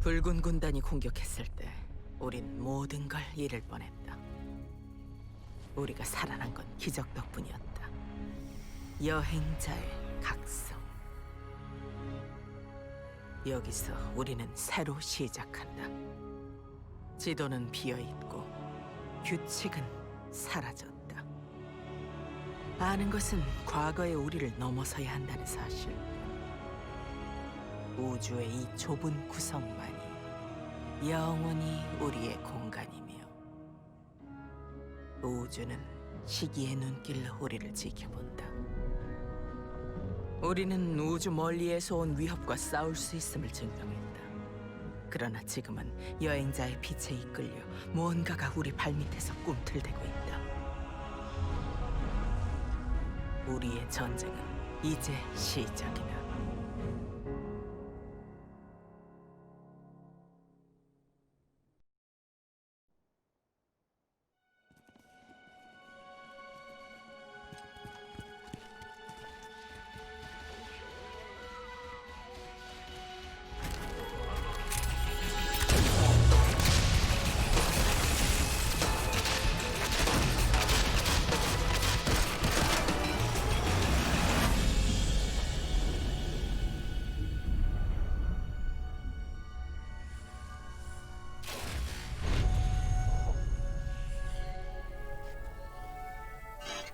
붉은 군단이 공격했을 때 우린 모든 걸 잃을 뻔했다. 우리가 살아난 건 기적 덕분이었다. 여행자의 각성. 여기서 우리는 새로 시작한다. 지도는 비어 있고 규칙은 사라졌다. 아는 것은 과거의 우리를 넘어서야 한다는 사실. 우주의 이 좁은 구성만이 영원히 우리의 공간이며 우주는 시기의 눈길로 우리를 지켜본다. 우리는 우주 멀리에서 온 위협과 싸울 수 있음을 증명했다. 그러나 지금은 여행자의 빛에 이끌려 무언가가 우리 발밑에서 꿈틀대고 있다. 우리의 전쟁은 이제 시작이다.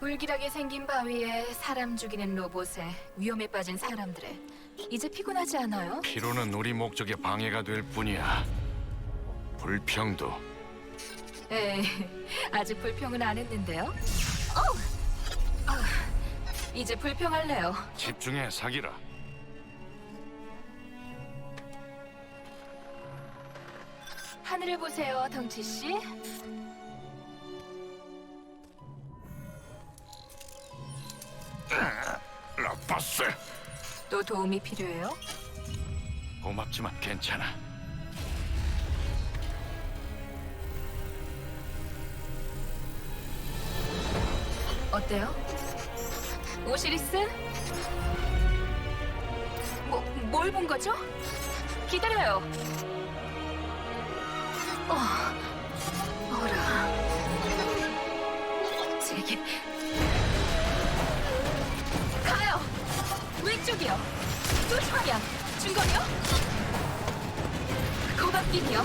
불길하게 생긴 바위에 사람 죽이는 로봇에 위험에 빠진 사람들에 이제 피곤하지 않아요? 피로는 우리 목적에 방해가 될 뿐이야. 불평도 에이, 아직 불평은 안 했는데요. 어! 아, 이제 불평할래요. 집중해 사기라. 하늘을 보세요, 덩치 씨. 또 도움이 필요해요? 고맙지만 괜찮아. 어때요? 오시리스? 뭐, 뭘 본 거죠? 기다려요. 어, 어라. 제게. 왼쪽이요. 조심하면. 중거리요? 고맙긴요.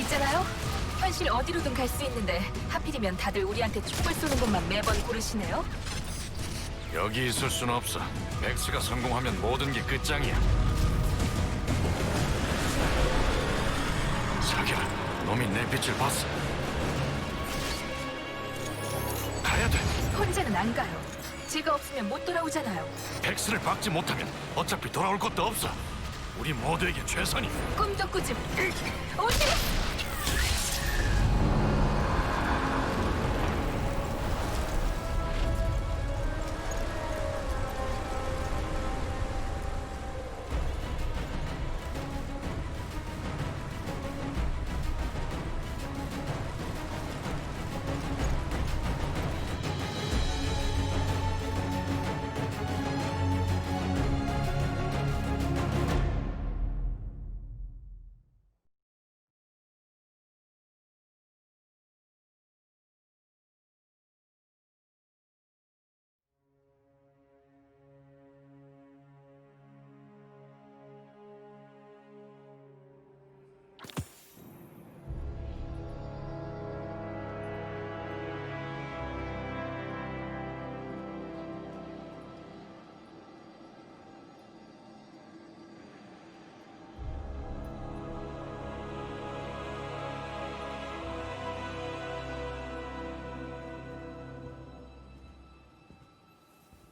있잖아요. 현실 어디로든 갈 수 있는데 하필이면 다들 우리한테 총을 쏘는 것만 매번 고르시네요. 여기 있을 순 없어. 맥스가 성공하면 모든 게 끝장이야. 사기라, 놈이 내 빛을 봤어. 가야 돼. 혼자는 안 가요. 제가 없으면 못 돌아오잖아요. 백스를 박지 못하면 어차피 돌아올 것도 없어. 우리 모두에게 최선이. 꿈도 꾸지. 오시리!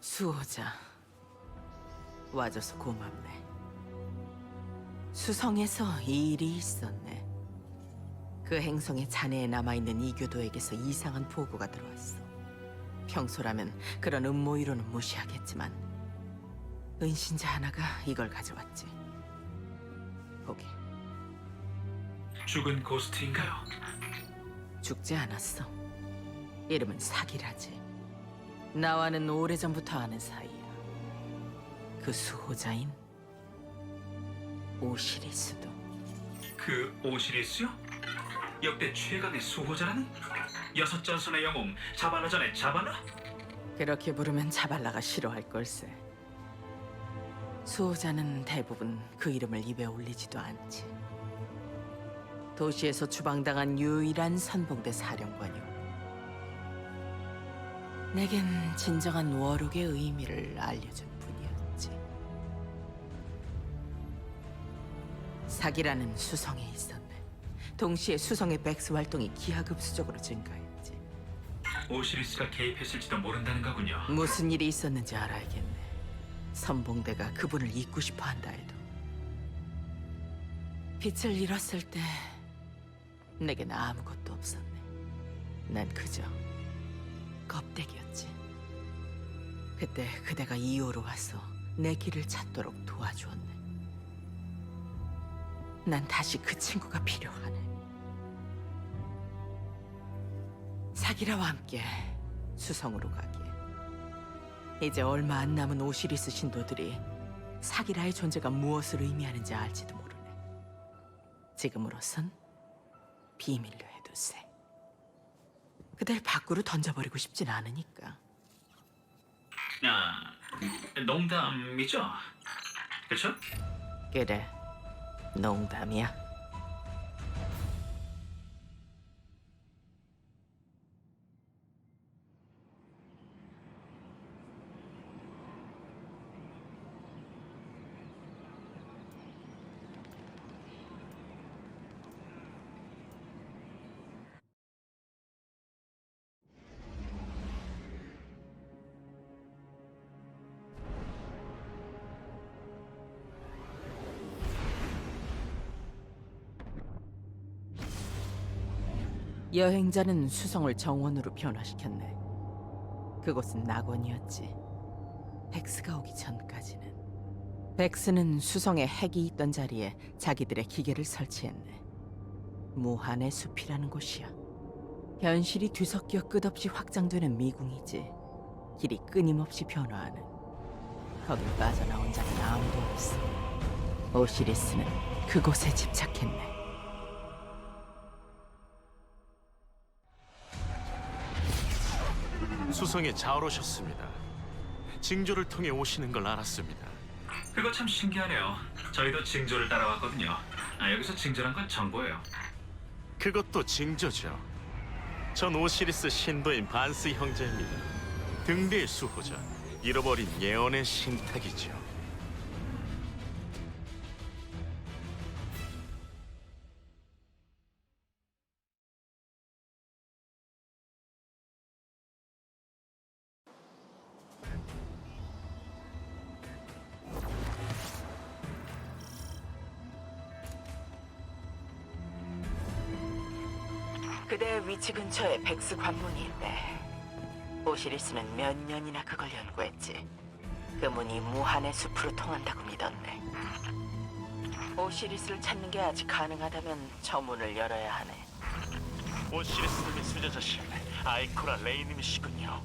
수호자 와줘서 고맙네. 수성에서 이 일이 있었네. 그 행성에 잔해에 남아있는 이교도에게서 이상한 보고가 들어왔어. 평소라면 그런 음모이로는 무시하겠지만 은신자 하나가 이걸 가져왔지. 보게 죽은 고스트인가요? 죽지 않았어. 이름은 사기라지. 나와는 오래전부터 아는 사이야. 그 수호자인 오시리스도. 그 오시리스요? 역대 최강의 수호자라는? 여섯 전선의 영웅 자바나 전의 자바나? 그렇게 부르면 자발라가 싫어할 걸세. 수호자는 대부분 그 이름을 입에 올리지도 않지. 도시에서 추방당한 유일한 선봉대 사령관이오. 내겐 진정한 워록의 의미를 알려준 분이었지. 사기라는 수성에 있었네. 동시에 수성의 백스 활동이 기하급수적으로 증가했지. 오시리스가 개입했을지도 모른다는 거군요. 무슨 일이 있었는지 알아야겠네. 선봉대가 그분을 잊고 싶어 한다 해도. 빛을 잃었을 때 내겐 아무것도 없었네. 난 그저 껍데기였지. 그때 그대가 이호로 와서 내 길을 찾도록 도와주었네. 난 다시 그 친구가 필요하네. 사기라와 함께 수성으로 가기에. 이제 얼마 안 남은 오시리스 신도들이 사기라의 존재가 무엇을 의미하는지 알지도 모르네. 지금으로선 비밀로 해두세. 그댈 밖으로 던져버리고 싶진 않으니까. 아, 농담이죠? 그렇죠? 그래, 농담이야. 여행자는 수성을 정원으로 변화시켰네. 그곳은 낙원이었지. 백스가 오기 전까지는. 백스는 수성에 핵이 있던 자리에 자기들의 기계를 설치했네. 무한의 숲이라는 곳이야. 현실이 뒤섞여 끝없이 확장되는 미궁이지. 길이 끊임없이 변화하는. 거길 빠져나온 자는 아무도 없어. 오시리스는 그곳에 집착했네. 수성에 잘 오셨습니다. 징조를 통해 오시는 걸 알았습니다. 그거 참 신기하네요. 저희도 징조를 따라왔거든요. 아, 여기서 징조란 건 정보예요. 그것도 징조죠. 전 오시리스 신도인 반스 형제입니다. 등대의 수호자, 잃어버린 예언의 신탁이죠. 근처에 백스 관문이 있네. 오시리스는 몇 년이나 그걸 연구했지. 그 문이 무한의 숲으로 통한다고 믿었네. 오시리스를 찾는 게 아직 가능하다면 저 문을 열어야 하네. 오시리스님의 수제자신 아이코라 레이님이시군요.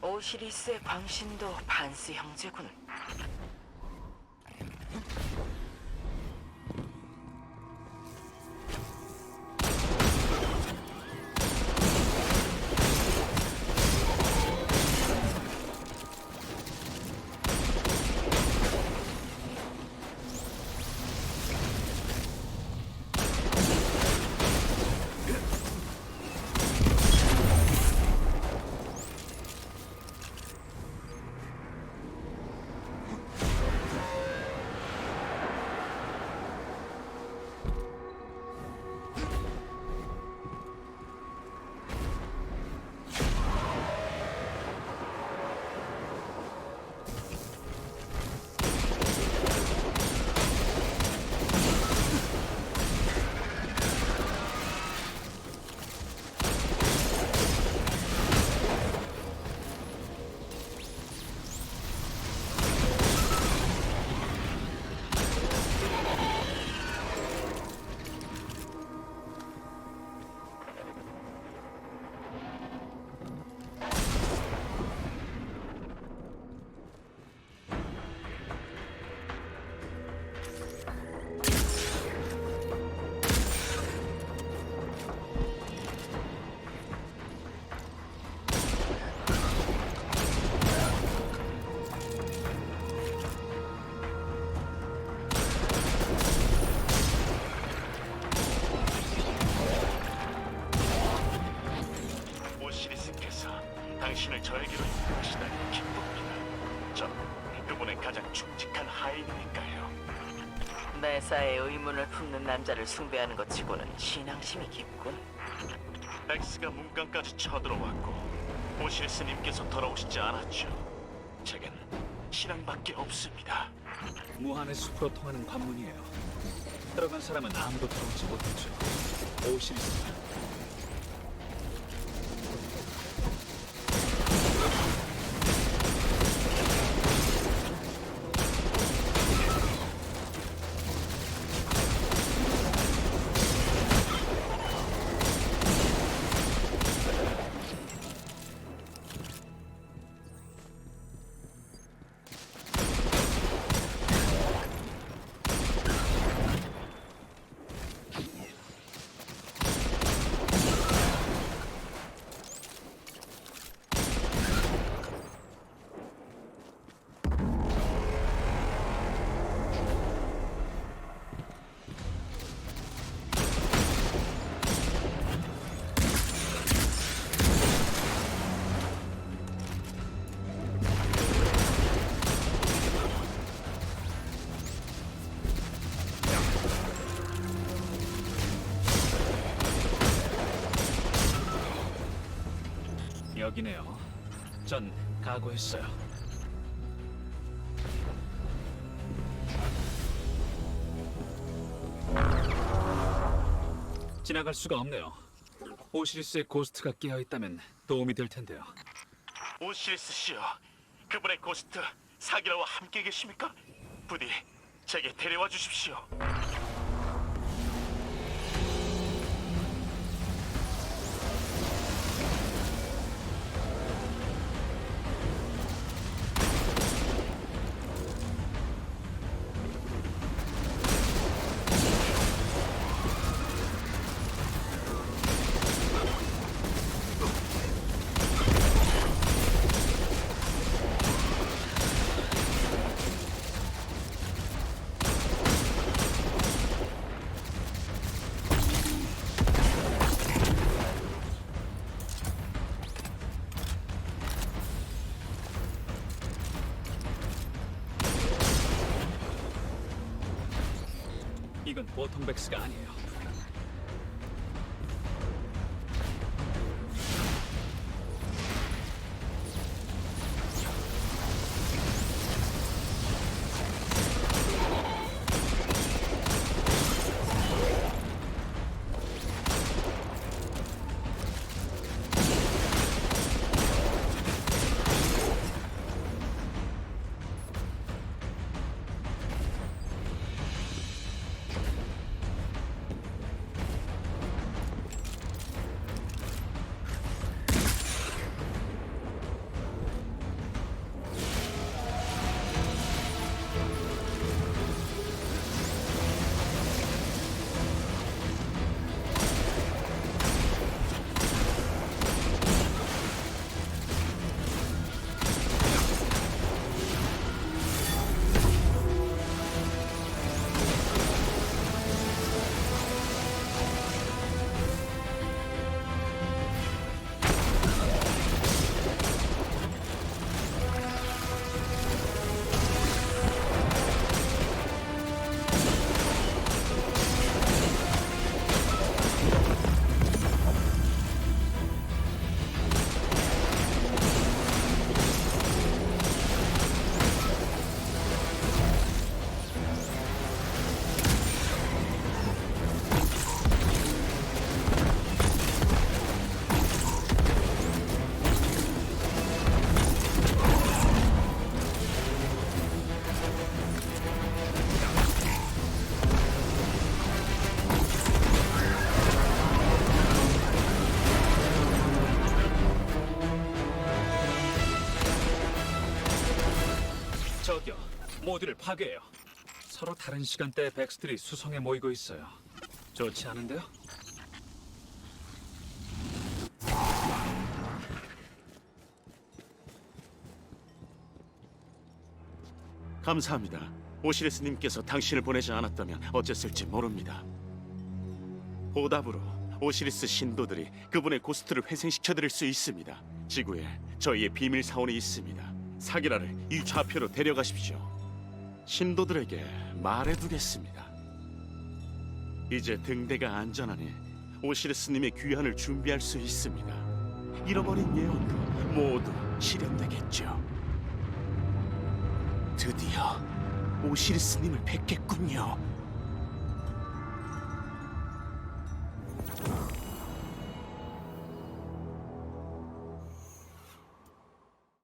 오시리스의 광신도 반스 형제군. 당신을 저에게로 인도하시다니 기쁩니다. 전 그분의 가장 충직한 하인이니까요. 내사의 의문을 품는 남자를 숭배하는 것 치고는 신앙심이 깊군. 엑스가 문간까지 쳐들어왔고 오시리스님께서 돌아오시지 않았죠. 제겐 신앙밖에 없습니다. 무한의 숲으로 통하는 관문이에요. 들어간 사람은 아무도 들어오지 못했죠. 오시리스. 여기네요. 전 각오했어요. 지나갈 수가 없네요. 오시리스의 고스트가 깨어 있다면 도움이 될 텐데요. 오시리스 씨여, 그분의 고스트 사기라와 함께 계십니까? 부디 제게 데려와 주십시오. 이건 보통 백스가 아니에요. 저기요, 모두를 파괴해요. 서로 다른 시간대에 백스들이 수성에 모이고 있어요. 좋지 않은데요? 감사합니다. 오시리스님께서 당신을 보내지 않았다면 어쨌을지 모릅니다. 보답으로 오시리스 신도들이 그분의 고스트를 회생시켜드릴 수 있습니다. 지구에 저희의 비밀 사원이 있습니다. 사기라를 이 좌표로 데려가십시오. 신도들에게 말해두겠습니다. 이제 등대가 안전하니 오시리스님의 귀환을 준비할 수 있습니다. 잃어버린 예언도 모두 실현되겠죠. 드디어 오시리스님을 뵙겠군요.